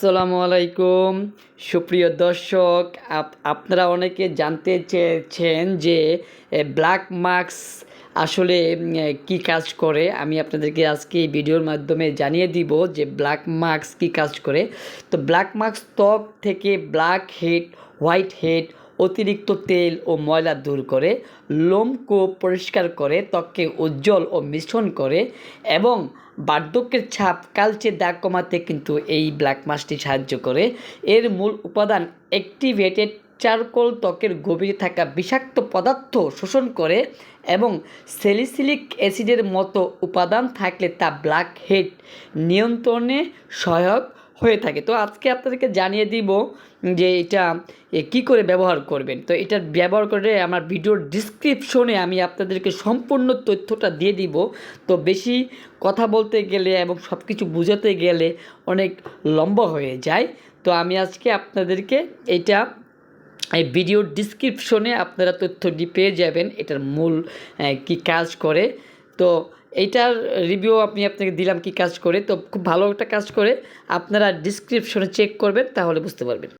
আসসালামু আলাইকুম। সুপ্রিয় দর্শক, আপ- আপনারা অনেকে জানতে চেয়েছেন যে ব্ল্যাক মার্কস আসলে কি কাজ করে? আমি আপনাদেরকে আজকে এই ভিডিওর মাধ্যমে জানিয়ে দিব যে ব্ল্যাক মার্কস কি কাজ করে। তো ব্ল্যাক মার্কস ত্বক থেকে ব্ল্যাক হেড হোয়াইট হেড অতিরিক্ত তেল ও ময়লা দূর করে, লোমকূপ পরিষ্কার করে, ত্বককে উজ্জ্বল ও মিশ্রণ করে এবং বার্ধক্যের ছাপ কালচে দাগ কমাতে কিন্তু এই ব্ল্যাক মাছটি সাহায্য করে। এর মূল উপাদান অ্যাক্টিভেটেড চারকোল ত্বকের গভীরে থাকা বিষাক্ত পদার্থ শোষণ করে এবং সেলিসিলিক অ্যাসিডের মতো উপাদান থাকলে তা ব্ল্যাক হেড নিয়ন্ত্রণে সহায়ক হয়ে থাকে। তো আজকে আপনাদেরকে জানিয়ে দিব যে এটা কি করে ব্যবহার করবেন। তো এটা ব্যবহার করে আমার ভিডিওর ডিসক্রিপশনে আমি আপনাদেরকে সম্পূর্ণ তথ্যটা দিয়ে দিব। তো বেশি কথা বলতে গেলে এবং সব কিছু বোঝাতে গেলে অনেক লম্বা হয়ে যায়। তো আমি আজকে আপনাদেরকে এটা এই ভিডিওর ডিসক্রিপশনে আপনারা তথ্যটি পেয়ে যাবেন। এটার মূল কি কাজ করে। তো এইটার রিভিউ আমি আপনাকে দিলাম কি কাজ করে, তো খুব ভালো একটা কাজ করে, আপনারা ডিসক্রিপশনে চেক করবেন, তাহলে বুঝতে পারবেন।